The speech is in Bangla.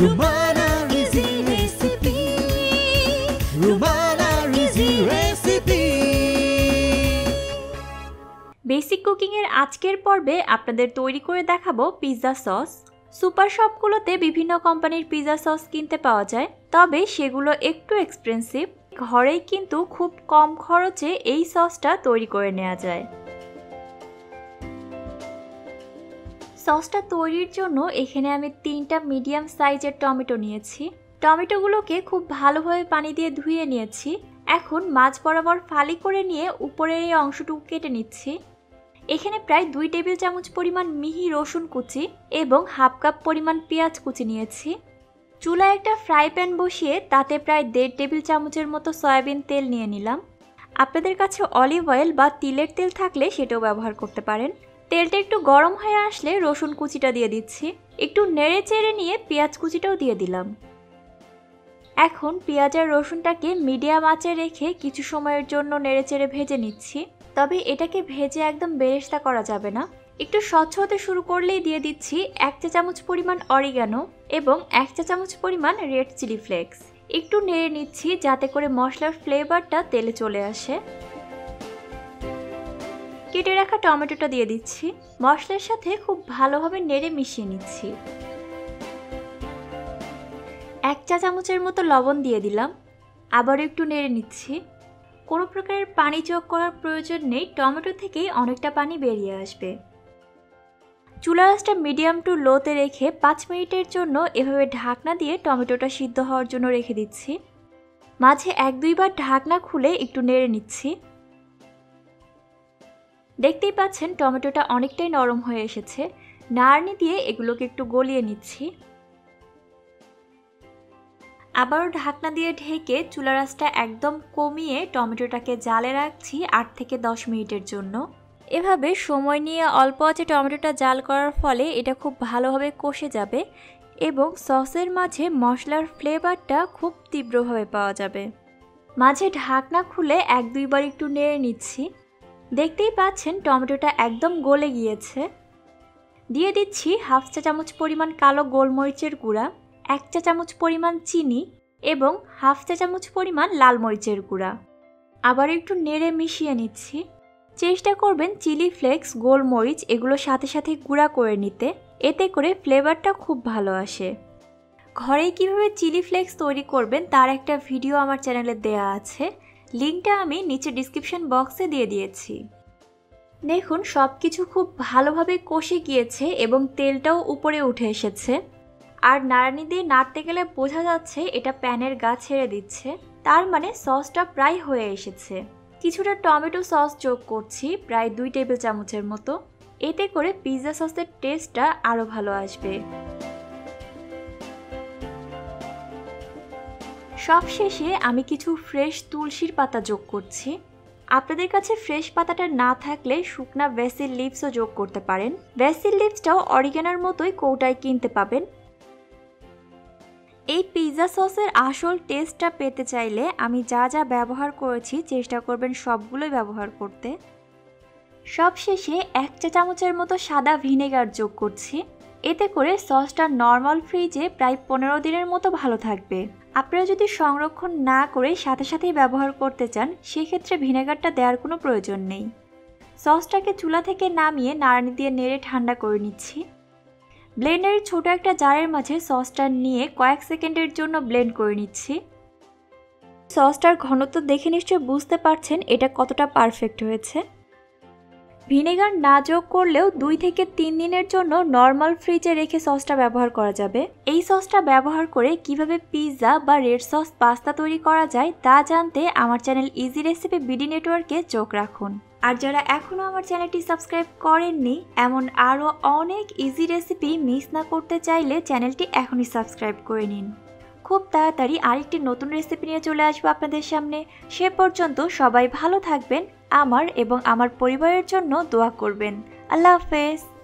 Rumana Rizzi Recipe. Rumana Recipe. Basic কুকিংয়ের আজকের পর্বে আপনাদের তৈরি করে দেখাবো পিৎজা সস সুপার শপগুলোতে বিভিন্ন কোম্পানির পিৎজা সস কিনতে পাওয়া যায় তবে সেগুলো একটু এক্সপেন্সিভ ঘরেই কিন্তু খুব কম খরচে এই সসটা তৈরি করে নেওয়া যায়। সসটা তৈরির জন্য এখানে আমি তিনটা মিডিয়াম সাইজের টমেটো নিয়েছি। টমেটোগুলোকে খুব ভালোভাবে পানি দিয়ে ধুয়ে নিয়েছি। এখন মাছ বরাবর ফালি করে নিয়ে উপরের এই অংশটুকু কেটে নিচ্ছি। এখানে প্রায় দুই টেবিল চামচ পরিমাণ মিহি রসুন কুচি এবং হাফ কাপ পরিমাণ পেঁয়াজ কুচি নিয়েছি। চুলায় একটা ফ্রাই প্যান বসিয়ে তাতে প্রায় দেড় টেবিল চামচের মতো সয়াবিন তেল নিয়ে নিলাম। আপনাদের কাছে অলিভ অয়েল বা তিলের তেল থাকলে সেটাও ব্যবহার করতে পারেন। তেলটা একটু গরম হয়ে আসলে রসুন কুচিটা দিয়ে দিচ্ছি। একটু নেড়ে চেড়ে নিয়ে পেঁয়াজ কুচিটাও দিয়ে দিলাম। এখন পেঁয়াজ আর রসুনটাকে মিডিয়াম আঁচে রেখে কিছু সময়ের জন্য নেড়ে চেড়ে ভেজে নিচ্ছি। তবে এটাকে ভেজে একদম বেরেস্তা করা যাবে না। একটু স্বচ্ছ হতে শুরু করলেই দিয়ে দিচ্ছি এক চা চামচ পরিমাণ অরিগানো এবং এক চা চামচ পরিমাণ রেড চিলি ফ্লেক্স। একটু নেড়ে নিচ্ছি যাতে করে মশলার ফ্লেভারটা তেলে চলে আসে। কেটে রাখা টমেটোটা দিয়ে দিচ্ছি। মশলার সাথে খুব ভালোভাবে নেড়ে মিশিয়ে নিচ্ছি। এক চা চামচের মতো লবণ দিয়ে দিলাম। আবার একটু নেড়ে নিচ্ছি। কোনো প্রকারের পানি যোগ করার প্রয়োজন নেই, টমেটো থেকেই অনেকটা পানি বেরিয়ে আসবে। চুলা রাসটা মিডিয়াম টু লোতে রেখে পাঁচ মিনিটের জন্য এভাবে ঢাকনা দিয়ে টমেটোটা সিদ্ধ হওয়ার জন্য রেখে দিচ্ছি। মাঝে এক দুইবার ঢাকনা খুলে একটু নেড়ে নিচ্ছি। দেখতেই পাচ্ছেন টমেটোটা অনেকটাই নরম হয়ে এসেছে। নাড়নি দিয়ে এগুলোকে একটু গলিয়ে নিচ্ছি। আবারও ঢাকনা দিয়ে ঢেকে চুলা রাসটা একদম কমিয়ে টমেটোটাকে জালে রাখছি আট থেকে দশ মিনিটের জন্য। এভাবে সময় নিয়ে অল্প আছে টমেটোটা জাল করার ফলে এটা খুব ভালোভাবে কষে যাবে এবং সসের মাঝে মশলার ফ্লেভারটা খুব তীব্রভাবে পাওয়া যাবে। মাঝে ঢাকনা খুলে এক দুইবার একটু নেড়ে নিচ্ছি। দেখতেই পাচ্ছেন টমেটোটা একদম গলে গিয়েছে। দিয়ে দিচ্ছি হাফ চা চামচ পরিমাণ কালো গোলমরিচের গুঁড়া, এক চা চামচ পরিমাণ চিনি এবং হাফ চা চামচ পরিমাণ লাল মরিচের গুঁড়া। আবার একটু নেড়ে মিশিয়ে নিচ্ছি। চেষ্টা করবেন চিলি ফ্লেক্স, গোলমরিচ এগুলো সাথে সাথে গুঁড়া করে নিতে। এতে করে ফ্লেভারটা খুব ভালো আসে। ঘরেই কীভাবে চিলি ফ্লেক্স তৈরি করবেন তার একটা ভিডিও আমার চ্যানেলে দেয়া আছে। লিঙ্কটা আমি নিচে ডিসক্রিপশন বক্সে দিয়ে দিয়েছি। দেখুন সব কিছু খুব ভালোভাবে কষে গিয়েছে এবং তেলটাও উপরে উঠে এসেছে। আর নাড়ানি দিয়ে নাড়তে গেলে বোঝা যাচ্ছে এটা প্যানের গা ছেড়ে দিচ্ছে। তার মানে সসটা প্রায় হয়ে এসেছে। কিছুটা টমেটো সস যোগ করছি, প্রায় দুই টেবিল চামচের মতো। এতে করে পিৎজা সসের টেস্টটা আরও ভালো আসবে। সব শেষে আমি কিছু ফ্রেশ তুলসীর পাতা যোগ করছি। আপনাদের কাছে ফ্রেশ পাতাটা না থাকলে শুকনা ভ্যাসিল লিভসও যোগ করতে পারেন। ভ্যাসিল লিভসটাও অরিগানার মতোই কৌটায় কিনতে পাবেন। এই পিৎজা সসের আসল টেস্টটা পেতে চাইলে আমি যা যা ব্যবহার করেছি চেষ্টা করবেন সবগুলোই ব্যবহার করতে। সবশেষে এক চা চামচের মতো সাদা ভিনেগার যোগ করছি। এতে করে সসটা নর্মাল ফ্রিজে প্রায় পনেরো দিনের মতো ভালো থাকবে। আপনারা যদি সংরক্ষণ না করে সাথে সাথেই ব্যবহার করতে চান, সেক্ষেত্রে ভিনেগারটা দেওয়ার কোনো প্রয়োজন নেই। সসটাকে চুলা থেকে নামিয়ে নাড়ানি দিয়ে নেড়ে ঠান্ডা করে নিচ্ছি। ব্লেন্ডারের ছোট একটা জারের মাঝে সসটা নিয়ে কয়েক সেকেন্ডের জন্য ব্লেন্ড করে নিচ্ছি। সসটার ঘনত্ব দেখে নিশ্চয়ই বুঝতে পারছেন এটা কতটা পারফেক্ট হয়েছে। ভিনেগার না যোগ করলেও দুই থেকে তিন দিনের জন্য নর্মাল ফ্রিজে রেখে সসটা ব্যবহার করা যাবে। এই সসটা ব্যবহার করে কীভাবে পিৎজা বা রেড সস পাস্তা তৈরি করা যায় তা জানতে আমার চ্যানেল ইজি রেসিপি বিডি নেটওয়ার্কে চোখ রাখুন। আর যারা এখনও আমার চ্যানেলটি সাবস্ক্রাইব করেননি, এমন আরও অনেক ইজি রেসিপি মিস না করতে চাইলে চ্যানেলটি এখনই সাবস্ক্রাইব করে নিন। খুব তাড়াতাড়ি আরেকটি নতুন রেসিপি নিয়ে চলে আসব আপনাদের সামনে। সে পর্যন্ত সবাই ভালো থাকবেন, আমার এবং আমার পরিবারের জন্য দোয়া করবেন। আল্লাহ হাফেজ।